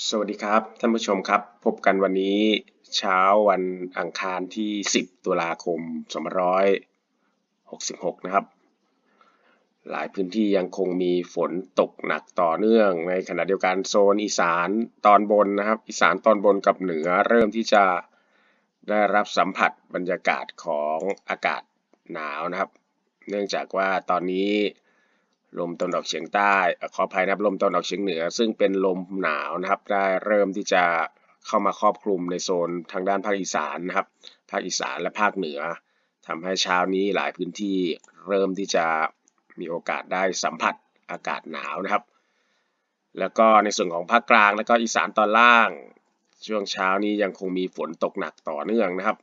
สวัสดีครับ ท่านผู้ชมครับ พบกันวันนี้เช้าวันอังคารที่ 10 ตุลาคม 2566 นะครับ หลายพื้นที่ยังคงมีฝนตกหนักต่อเนื่อง ในขณะเดียวกันโซนอีสานตอนบนนะครับ อีสานตอนบนกับเหนือเริ่มที่จะได้รับสัมผัสบรรยากาศของอากาศหนาวนะครับ เนื่องจากว่าตอนนี้ ลมตะวันออกเฉียงใต้ขออภัยนะครับลมตะวันออกเฉียงเหนือ ซึ่งเป็นลมหนาวนะครับ ได้เริ่มที่จะเข้ามาครอบคลุมในโซนทางด้านภาคอีสานนะครับ ภาคอีสานและภาคเหนือทำให้เช้านี้หลายพื้นที่เริ่มที่จะมีโอกาสได้สัมผัสอากาศหนาวนะครับ แล้วก็ในส่วนของภาคกลางและก็อีสานตอนล่าง ช่วงเช้านี้ยังคงมีฝนตกหนักต่อเนื่องนะครับ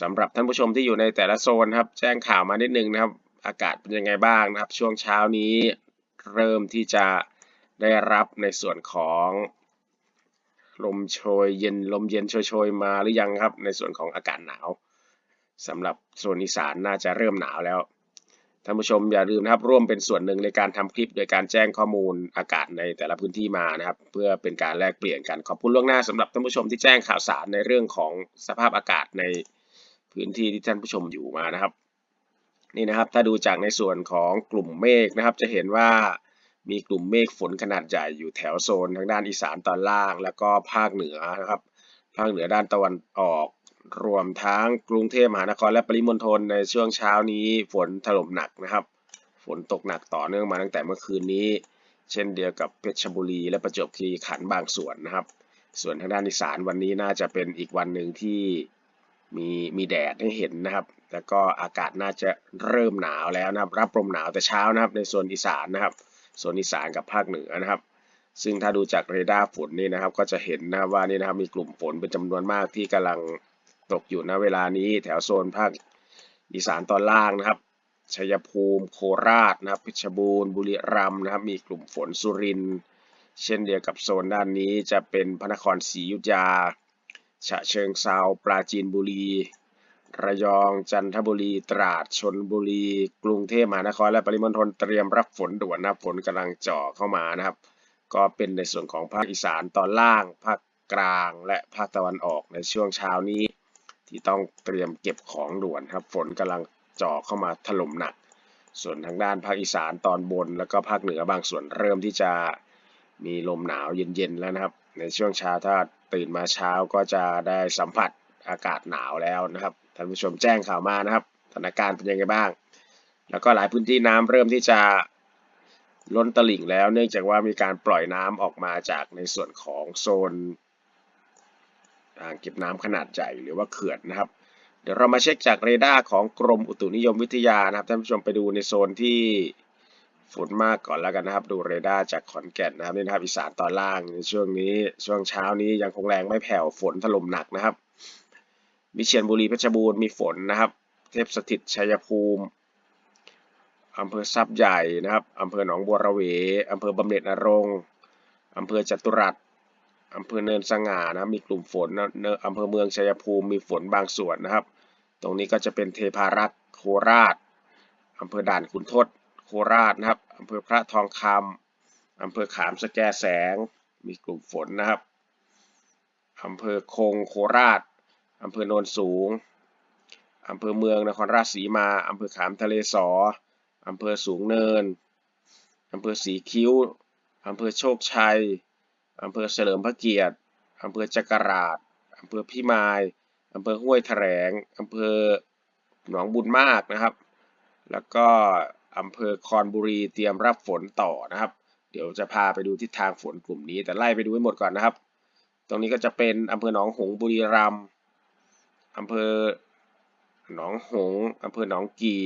สำหรับท่านผู้ชมที่อยู่ในแต่ละโซนครับ แจ้งข่าวมานิดนึงนะครับ อากาศเป็นยังไงบ้างนะครับ ช่วงเช้านี้เริ่มที่จะได้รับในส่วนของลมโชยเย็นลมเย็นโชยๆมาหรือยังครับ ในส่วนของอากาศหนาวสำหรับโซนอีสานน่าจะเริ่มหนาวแล้วท่านผู้ชมอย่าลืมนะครับร่วมเป็นส่วนหนึ่งในการทำคลิป โดยการแจ้งข้อมูลอากาศในแต่ละพื้นที่มานะครับ เพื่อเป็นการแลกเปลี่ยนกันขอบคุณล่วงหน้าสำหรับท่านผู้ชมที่แจ้งข่าวสารในเรื่องของสภาพอากาศในพื้นที่ที่ท่านผู้ชมอยู่มานะครับ นี่นะครับถ้าดูจากในส่วนของกลุ่มเมฆนะครับ จะเห็นว่ามีกลุ่มเมฆฝนขนาดใหญ่อยู่แถวโซนทางด้านอีสานตอนล่าง แล้วก็ภาคเหนือนะครับ ภาคเหนือด้านตะวันออกรวมทั้งกรุงเทพมหานครและปริมณฑลในช่วงเช้านี้ฝนถล่มหนักนะครับ ฝนตกหนักต่อเนื่องมาตั้งแต่เมื่อคืนนี้ เช่นเดียวกับเพชรบุรีและประจวบคีรีขันธ์บางส่วนนะครับ ส่วนทางด้านอีสานวันนี้น่าจะเป็นอีกวันหนึ่งที่มีมีแดดให้เห็นนะครับ แล้วก็อากาศน่าจะเริ่มหนาวแล้วนะครับ รับลมหนาวแต่เช้านะครับ ในโซนอีสานนะครับโซนอีสานกับภาคเหนือนะครับ ซึ่งถ้าดูจากเรดาร์ฝนนี่นะครับ ก็จะเห็นนะว่านี่นะครับมีกลุ่มฝนเป็นจำนวนมากที่กำลังตกอยู่ณเวลานี้แถวโซนภาคอีสานตอนล่างนะครับชัยภูมิโคราชนะครับเพชรบูรณ์บุรีรัมย์นะครับ มีกลุ่มฝนสุรินทร์เช่นเดียวกับโซนด้านนี้จะเป็นพระนครศรีอยุธยาฉะเชิงเซาปราจีนบุรี ระยอง จันทบุรี ตราด ชนบุรี กรุงเทพมหานคร และปริมณฑลเตรียมรับฝนด่วนนะครับ ฝนกำลังเจ่อเข้ามานะครับ ก็เป็นในส่วนของภาคอีสานตอนล่าง ภาคกลาง และภาคตะวันออกในช่วงเช้านี้ ที่ต้องเตรียมเก็บของด่วนครับ ฝนกำลังเจ่อเข้ามาถล่มหนัก ส่วนทางด้านภาคอีสานตอนบน แล้วก็ภาคเหนือบางส่วนเริ่มที่จะมีลมหนาวเย็นๆแล้วนะครับ ในช่วงเช้าถ้าตื่นมาเช้าก็จะได้สัมผัสอากาศหนาวแล้วนะครับ ท่านผู้ชมแจ้งข่าวมานะครับสถานการณ์เป็นยังไงบ้าง แล้วก็หลายพื้นที่น้ำเริ่มที่จะล้นตลิ่งแล้วเนื่องจากว่ามีการปล่อยน้ำออกมาจากในส่วนของโซนอ่างเก็บน้ำขนาดใหญ่หรือว่าเขื่อนนะครับ เดี๋ยวเรามาเช็คจากเรดาร์ของกรมอุตุนิยมวิทยานะครับท่านผู้ชมไปดูในโซนที่ฝนมากก่อนแล้วกันนะครับ ดูเรดาร์จากขอนแก่นนะครับนี่นะครับอีสานตอนล่างในช่วงนี้ช่วงเช้านี้ยังคงแรงไม่แผ่วฝนถล่มหนักนะครับ วิเชียรบุรีเพชรบูรณ์มีฝนนะครับ เทพสถิตชัยภูมิอำเภอทรัพย์ใหญ่นะครับอำเภอหนองบัวระเวอำเภอบำเหน็จนรงอำเภอจตุรัสอำเภอเนินสง่านะมีกลุ่มฝนนะอำเภอเมืองชัยภูมิมีฝนบางส่วนนะครับ ตรงนี้ก็จะเป็นเทพารักษ์โคราชอำเภอด่านขุนทดโคราชนะครับอำเภอพระทองคำอำเภอขามสแกแสง มีกลุ่มฝนนะครับอำเภอคงโคราช อำเภอโนนสูง อำเภอเมืองนครราชสีมา อำเภอขามทะเลสอ อำเภอสูงเนิน อำเภอสีคิ้ว อำเภอโชคชัย อำเภอเฉลิมพระเกียรติ อำเภอจักราชอำเภอพิมาย อำเภอห้วยแถลง อำเภอหนองบุญมากนะครับ แล้วก็อำเภอคอนบุรีเตรียมรับฝนต่อนะครับ เดี๋ยวจะพาไปดูทิศทางฝนกลุ่มนี้ แต่ไล่ไปดูให้หมดก่อนนะครับ ตรงนี้ก็จะเป็นอำเภอหนองหงส์บุรีรัมย์ อำเภอหนองหงอำเภอหนองกี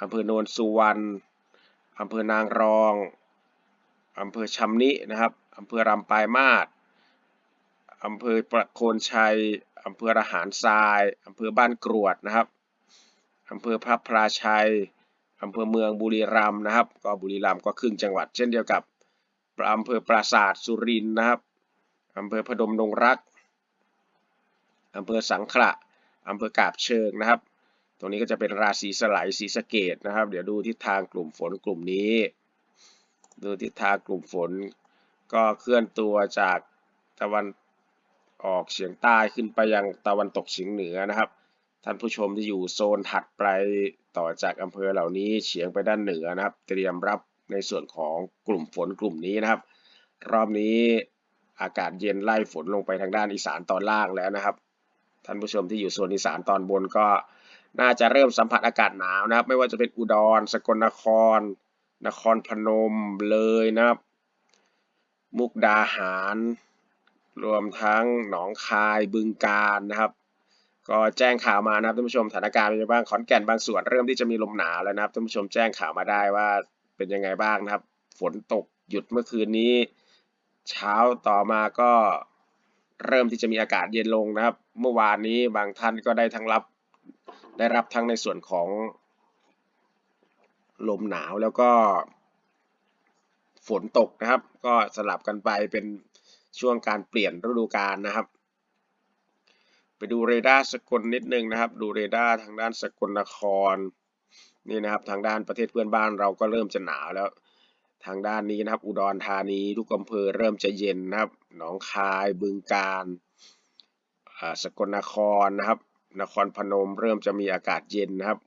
อำเภอโนนสุวรรณอำเภอนางรองอำเภอชำนินะครับอำเภอรำปลายมาศอำเภอประโคนชัยอำเภอระหารทรายอำเภอบ้านกรวดนะครับอำเภอพระพราชัยอำเภอเมืองบุรีรัมย์นะครับ ก็บุรีรัมย์ก็ครึ่งจังหวัด เช่นเดียวกับอำเภอปราสาทสุรินทร์นะครับอำเภอพดมดงรัก อำเภอสังขละอำเภอกาบเชิงนะครับ ตรงนี้ก็จะเป็นราศีสไลศรีสะเกดนะครับ เดี๋ยวดูทิศทางกลุ่มฝนกลุ่มนี้ ดูทิศทางกลุ่มฝน ก็เคลื่อนตัวจากตะวันออกเฉียงใต้ขึ้นไปยังตะวันตกเฉียงเหนือนะครับ ท่านผู้ชมที่อยู่โซนถัดไปต่อจากอำเภอเหล่านี้เฉียงไปด้านเหนือนะครับ เตรียมรับในส่วนของกลุ่มฝนกลุ่มนี้นะครับ รอบนี้อากาศเย็นไล่ฝนลงไปทางด้านอีสานตอนล่างแล้วนะครับ ท่านผู้ชมที่อยู่โซนอีสานตอนบนก็น่าจะเริ่มสัมผัสอากาศหนาวนะครับ ไม่ว่าจะเป็นอุดร สกลนคร นครพนมเลยนะครับ มุกดาหาร รวมทั้งหนองคายบึงกาฬนะครับ ก็แจ้งข่าวมานะครับท่านผู้ชมสถานการณ์เป็นยังไงบ้างขอนแก่นบางส่วนเริ่มที่จะมีลมหนาวแล้วนะครับท่านผู้ชมแจ้งข่าวมาได้ว่าเป็นยังไงบ้างนะครับ ฝนตกหยุดเมื่อคืนนี้ เช้าต่อมาก็ เริ่มที่จะมีอากาศเย็นลงนะครับ เมื่อวานนี้บางท่านก็ได้ทั้งรับได้รับทั้งในส่วนของลมหนาวแล้วก็ฝนตกนะครับ ก็สลับกันไปเป็นช่วงการเปลี่ยนฤดูกาลนะครับ ไปดูเรดาร์สกลนิดนึงนะครับ ดูเรดาร์ทางด้านสกลนครนี่นะครับ ทางด้านประเทศเพื่อนบ้านเราก็เริ่มจะหนาวแล้ว ทางด้านนี้นะครับ อุดรธานีทุกอำเภอเริ่มจะเย็นนะครับหนองคายบึงกาฬสกลนครนะครับ นครพนมเริ่มจะมีอากาศเย็นนะครับ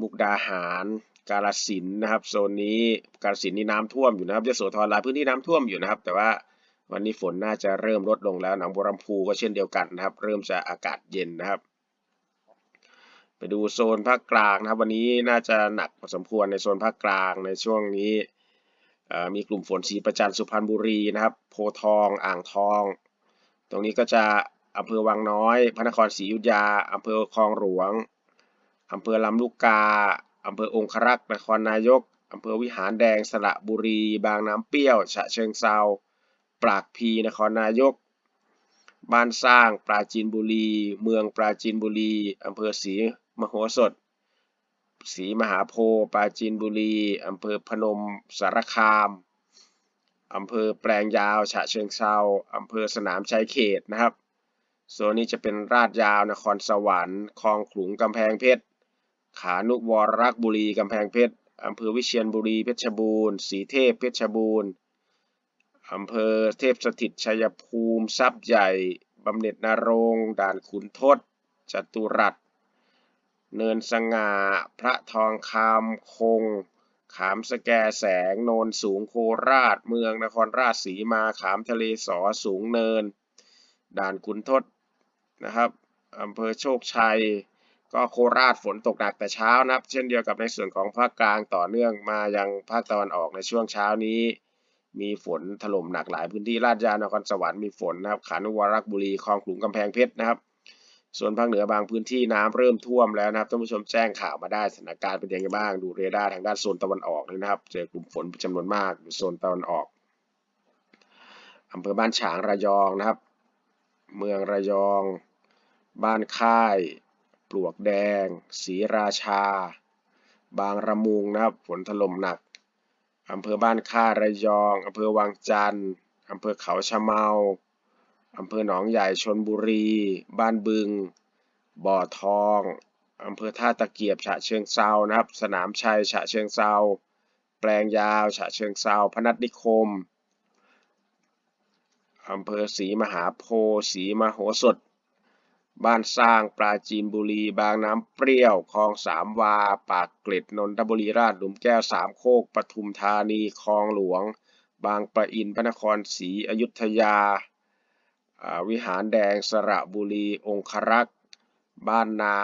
มุกดาหาร กาฬสินนะครับโซนนี้กาฬสินนี่น้ำท่วมอยู่นะครับยโสธรหลายพื้นที่น้ำท่วมอยู่นะครับ แต่ว่าวันนี้ฝนน่าจะเริ่มลดลงแล้ว หนองบัวลำพูก็เช่นเดียวกันนะครับ เริ่มจะอากาศเย็นนะครับ ไปดูโซนภาคกลางนะครับ วันนี้น่าจะหนักพอสมควรในโซนภาคกลางในช่วงนี้ มีกลุ่มฝนสีประจันสุพรรณบุรีนะครับ โพทอง อ่างทอง ตรงนี้ก็จะอำเภอวังน้อย พระนครศรีอยุธยาอำเภอคลองหลวงอำเภอลำลูกกาอำเภอองครักษ์นครนายกอำเภอวิหารแดงสระบุรี บางน้ำเปรี้ยว ฉะเชิงเซาปรากพีนครนายก บ้านสร้างปราจีนบุรี เมืองปราจีนบุรีอำเภอศรีมโหสถ ศรีมหาโพธิ์ปราจีนบุรีอำเภอพนมสารคามอำเภอแปลงยาว ฉะเชิงเซาอำเภอสนามชัยเขตนะครับโซนนี้จะเป็นราดยาวนครสวรรค์คลองขลุงกำแพงเพชร ขานุวรรักบุรีกำแพงเพชรอำเภอวิเชียรบุรีเพชรบูรณ์สีเทพเพชรบูรณ์อำเภอเทพสถิตชัยภูมิทรัพย์ใหญ่บำเหน็จนรง ด่านขุนทดจตุรัส เนินสง่า พระทองคำคง ขามสแกแสง โนนสูงโคราช เมืองนครราชสีมา ขามทะเลสอสูงเนิน ด่านขุนทดนะครับอำเภอโชคชัย ก็โคราชฝนตกหนักแต่เช้านะครับ เช่นเดียวกับในส่วนของภาคกลางต่อเนื่องมายังภาคตะวันออกในช่วงเช้านี้ มีฝนถล่มหนักหลายพื้นที่ราชยานครสวรรค์มีฝนนะครับขานุวรักษ์บุรีคลองขลุงกำแพงเพชรนะครับ ส่วนภาคเหนือบางพื้นที่น้ำเริ่มท่วมแล้วนะครับท่านผู้ชมแจ้งข่าวมาได้สถานการณ์เป็นยังไงบ้างดูเรดาร์ทางด้านโซนตะวันออกเลยนะครับ เจอกลุ่มฝนจำนวนมากอยู่โซนตะวันออกอำเภอบ้านฉางระยองนะครับ เมืองระยอง บ้านค่าย ปลวกแดงศรีราชา บางระมุงนะครับฝนถล่มหนักอำเภอบ้านค่ายระยองอำเภอวังจันทร์อำเภอเขาชะเมา อำเภอหนองใหญ่ชนบุรี บ้านบึง บ่อทองอำเภอท่าตะเกียบฉะเชิงเซานะครับ สนามชัยฉะเชิงเซาแปลงยาวฉะเชิงเซาพนัสนิคมอำเภอศรีมหาโพธิ์ศรีมโหสถ บ้านสร้างปราจีนบุรี บางน้ำเปรี้ยวคลองสามวา ปากเกร็ดนนทบุรีราชหลุมแก้วสามโคกปทุมธานีคลองหลวง บางประอินพระนครศรีอยุธยา วิหารแดงสระบุรี องครักษ์ บ้านนา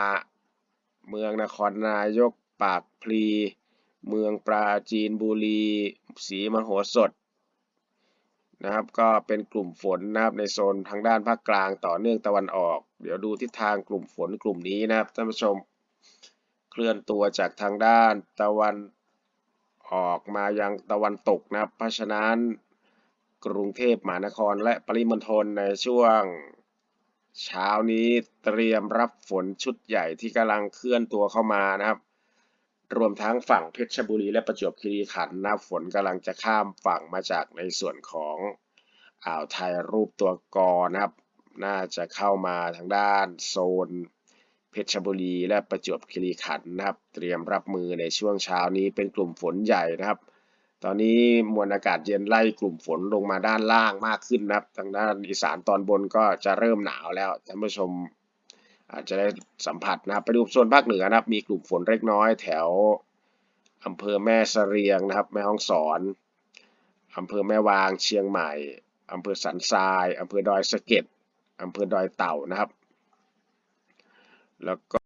เมืองนครนายก ปากพลี เมืองปราจีนบุรีศรีมโหสถนะครับ ก็เป็นกลุ่มฝนนะครับในโซนทางด้านภาคกลางต่อเนื่องตะวันออก เดี๋ยวดูทิศทางกลุ่มฝนกลุ่มนี้นะครับท่านผู้ชมเคลื่อนตัวจากทางด้านตะวันออกมายังตะวันตกนะครับ เพราะฉะนั้น กรุงเทพมหานครและปริมณฑลในช่วง เช้านี้เตรียมรับฝนชุดใหญ่ที่กำลังเคลื่อนตัวเข้ามานะครับ รวมทั้งฝั่งเพชรบุรีและประจวบคีรีขันธ์นะฝนกำลังจะข้ามฝั่งมาจากในส่วนของอ่าวไทยรูปตัวกอนะครับ น่าจะเข้ามาทางด้านโซนเพชรบุรีและประจวบคีรีขันธ์นะครับ เตรียมรับมือในช่วงเช้านี้เป็นกลุ่มฝนใหญ่นะครับ ตอนนี้มวลอากาศเย็นไล่กลุ่มฝนลงมาด้านล่างมากขึ้นนะครับ ทางด้านอีสานตอนบนก็จะเริ่มหนาวแล้วท่านผู้ชมอาจจะได้สัมผัสนะครับ ไปดูโซนภาคเหนือนะครับ มีกลุ่มฝนเล็กน้อยแถวอำเภอแม่เสรียงนะครับ แม่ฮ่องสอนอำเภอแม่วางเชียงใหม่อำเภอสันทรายอำเภอดอยสะเก็ดอำเภอดอยเต่านะครับ แล้วก็